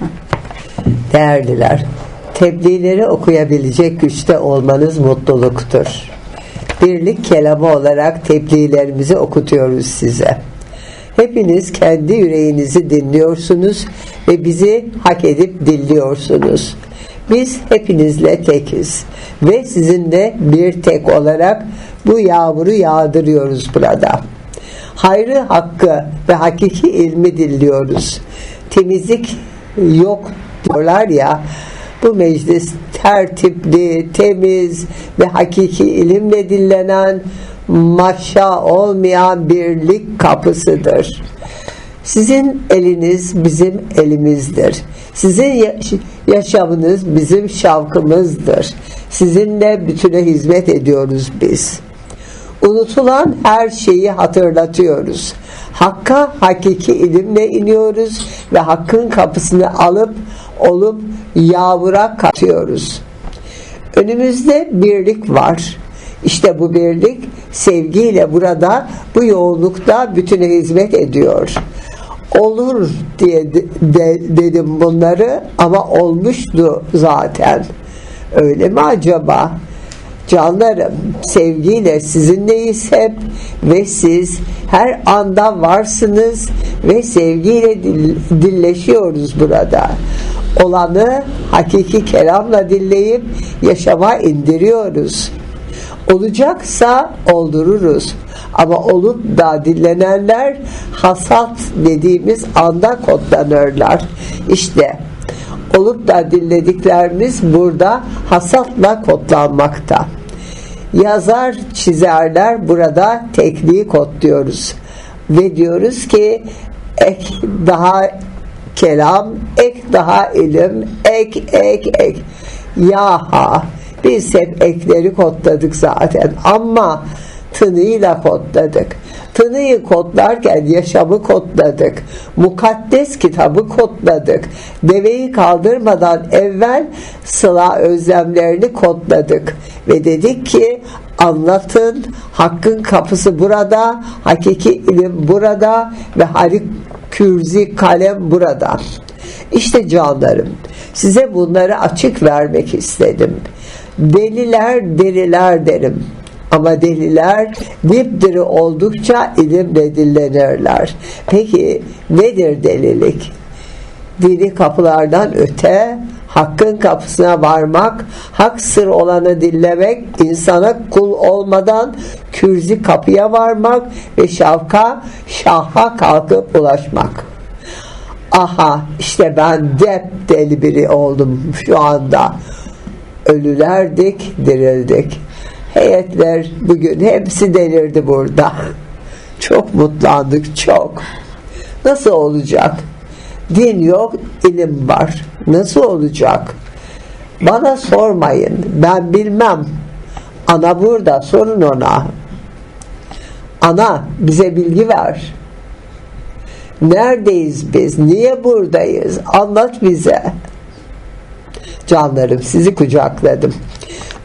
Değerliler, tebliğleri okuyabilecek güçte olmanız mutluluktur. Birlik kelamı olarak tebliğlerimizi okutuyoruz size. Hepiniz kendi yüreğinizi dinliyorsunuz ve bizi hak edip dinliyorsunuz. Biz hepinizle tekiz ve sizinle bir tek olarak bu yağmuru yağdırıyoruz burada. Hayrı, hakkı ve hakiki ilmi dinliyoruz. Temizlik yok diyorlar ya, bu meclis tertipli, temiz ve hakiki ilimle dinlenen maşa olmayan birlik kapısıdır. Sizin eliniz bizim elimizdir. Sizin yaşamınız bizim şavkımızdır. Sizinle bütüne hizmet ediyoruz biz. Unutulan her şeyi hatırlatıyoruz. Hakka hakiki ilimle iniyoruz ve hakkın kapısını alıp olup yağmura katıyoruz. Önümüzde birlik var. İşte bu birlik sevgiyle burada bu yoğunlukta bütüne hizmet ediyor. Olur diye de, de, dedim bunları ama olmuştu zaten. Öyle mi acaba? Canlarım sevgiyle sizinleyiz hep ve siz her anda varsınız ve sevgiyle dil, dilleşiyoruz burada. Olanı hakiki kelamla dilleyip yaşama indiriyoruz. Olacaksa oldururuz. Ama olup da dinlenenler hasat dediğimiz anda kodlanırlar. İşte olup da dinlediklerimiz burada hasatla kodlanmakta. Yazar, çizerler burada tekniği kodluyoruz. Ve diyoruz ki ek daha kelam, ek daha ilim, ek ek ek. Yaha biz hep ekleri kodladık zaten ama tınıyla kodladık. Tınıyı kodlarken yaşamı kodladık. Mukaddes kitabı kodladık. Deveyi kaldırmadan evvel sıla özlemlerini kodladık. Ve dedik ki anlatın, hakkın kapısı burada, hakiki ilim burada ve halik kürzi kalem burada. İşte canlarım, size bunları açık vermek istedim. Deliler deliler derim. Ama deliler dipdiri oldukça ilimle dillenirler. Peki nedir delilik? Dini kapılardan öte, hakkın kapısına varmak, hak sır olanı dinlemek, insana kul olmadan kürzi kapıya varmak ve şavka, şaha kalkıp ulaşmak. Aha işte ben dep deli biri oldum şu anda. Ölülerdik, dirildik. Heyetler bugün hepsi delirdi burada. Çok mutlandık, çok. Nasıl olacak? Din yok, ilim var. Nasıl olacak? Bana sormayın, ben bilmem. Ana burada, sorun ona. Ana, bize bilgi ver. Neredeyiz biz? Niye buradayız? Anlat bize. Canlarım, sizi kucakladım.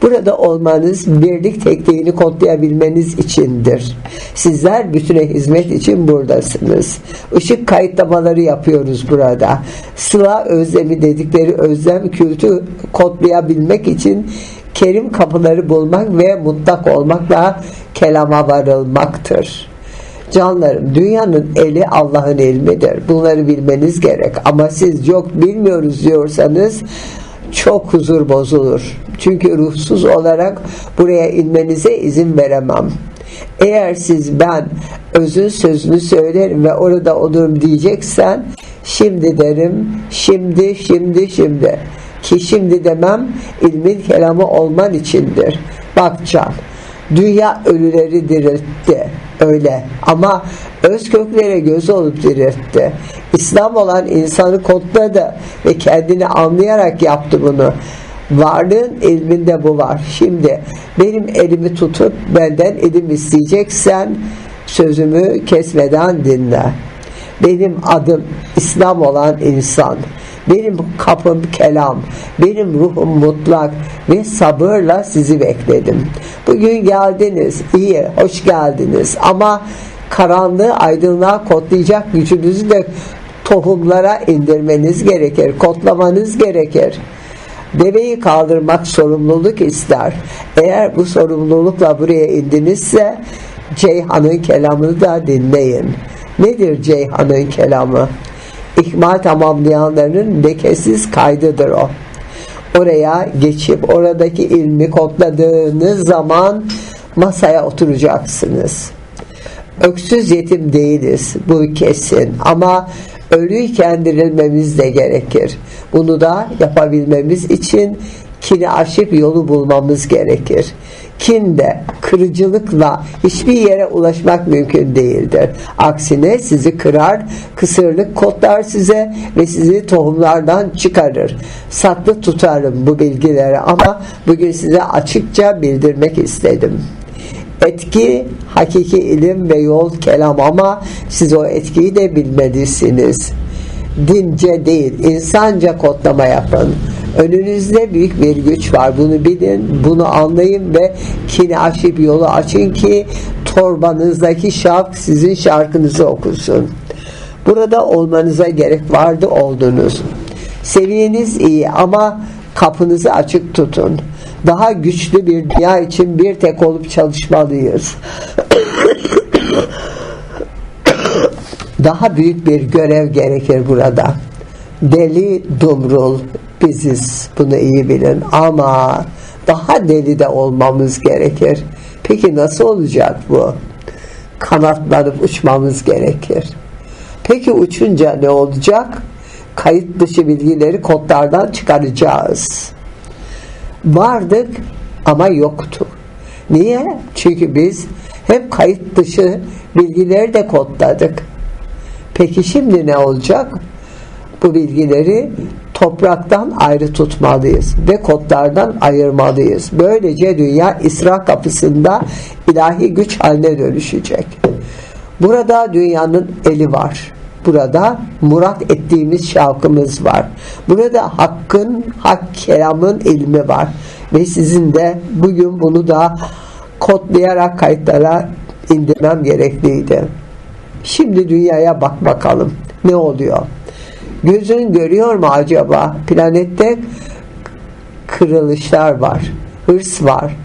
Burada olmanız birlik tekniğini kodlayabilmeniz içindir. Sizler bütüne hizmet için buradasınız. Işık kayıtlamaları yapıyoruz burada. Sıla özlemi dedikleri özlem kültü kodlayabilmek için kerim kapıları bulmak ve mutlak olmakla kelama varılmaktır. Canlarım dünyanın eli Allah'ın ilmidir. Bunları bilmeniz gerek. Ama siz yok bilmiyoruz diyorsanız çok huzur bozulur. Çünkü ruhsuz olarak buraya inmenize izin veremem. Eğer siz ben özün sözünü söylerim ve orada olurum diyeceksen şimdi derim şimdi şimdi şimdi ki şimdi demem ilmin kelamı olman içindir. Bak can dünya ölüleri diriltti öyle ama öz köklere göz olup diriltti. İslam olan insanı kodladı ve kendini anlayarak yaptı bunu. Varlığın ilminde bu var. Şimdi benim elimi tutup benden ilim isteyeceksen sözümü kesmeden dinle. Benim adım İslam olan insan. Benim kapım kelam, benim ruhum mutlak ve sabırla sizi bekledim. Bugün geldiniz, iyi, hoş geldiniz ama karanlığı aydınlığa kodlayacak gücünüzü de tohumlara indirmeniz gerekir, kodlamanız gerekir. Deveyi kaldırmak sorumluluk ister. Eğer bu sorumlulukla buraya indinizse Ceyhan'ın kelamını da dinleyin. Nedir Ceyhan'ın kelamı? İkmal tamamlayanların lekesiz kaydıdır o. Oraya geçip oradaki ilmi kodladığınız zaman masaya oturacaksınız. Öksüz yetim değiliz bu kesin ama ölüyken dirilmemiz de gerekir. Bunu da yapabilmemiz için kini aşıp yolu bulmamız gerekir. Kinde, kırıcılıkla hiçbir yere ulaşmak mümkün değildir. Aksine sizi kırar, kısırlık kodlar size ve sizi tohumlardan çıkarır. Saklı tutarım bu bilgileri ama bugün size açıkça bildirmek istedim. Etki hakiki ilim ve yol kelam ama siz o etkiyi de bilmelisiniz. Dince değil, insanca kodlama yapın. Önünüzde büyük bir güç var. Bunu bilin, bunu anlayın ve kini aşıp yolu açın ki torbanızdaki şark sizin şarkınızı okusun. Burada olmanıza gerek vardı oldunuz. Seviyeniz iyi ama kapınızı açık tutun. Daha güçlü bir dünya için bir tek olup çalışmalıyız. Daha büyük bir görev gerekir burada. Deli dumrul biziz. Bunu iyi bilin. Ama daha deli de olmamız gerekir. Peki nasıl olacak bu? Kanatlanıp uçmamız gerekir. Peki uçunca ne olacak? Kayıt dışı bilgileri kodlardan çıkaracağız. Vardık ama yoktu. Niye? Çünkü biz hep kayıt dışı bilgileri de kodladık. Peki şimdi ne olacak? Bu bilgileri topraktan ayrı tutmalıyız ve kodlardan ayırmalıyız. Böylece dünya İsra kapısında ilahi güç haline dönüşecek. Burada dünyanın eli var. Burada murat ettiğimiz şavkımız var. Burada hakkın, hak kelamın ilmi var. Ve sizin de bugün bunu da kodlayarak kayıtlara indirmem gerekliydi. Şimdi dünyaya bak bakalım. Ne oluyor? Gözün görüyor mu acaba? Planette kırılışlar var. Hırs var.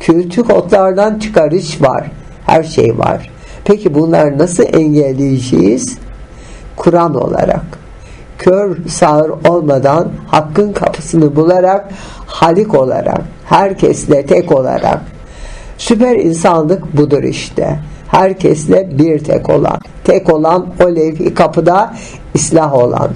Kültü kodlardan çıkarış var. Her şey var. Peki bunları nasıl engelleyeceğiz? Kur'an olarak. Kör sağır olmadan hakkın kapısını bularak halik olarak, herkesle tek olarak. Süper insanlık budur işte herkesle bir tek olan, tek olan o levhi kapıda islah olan,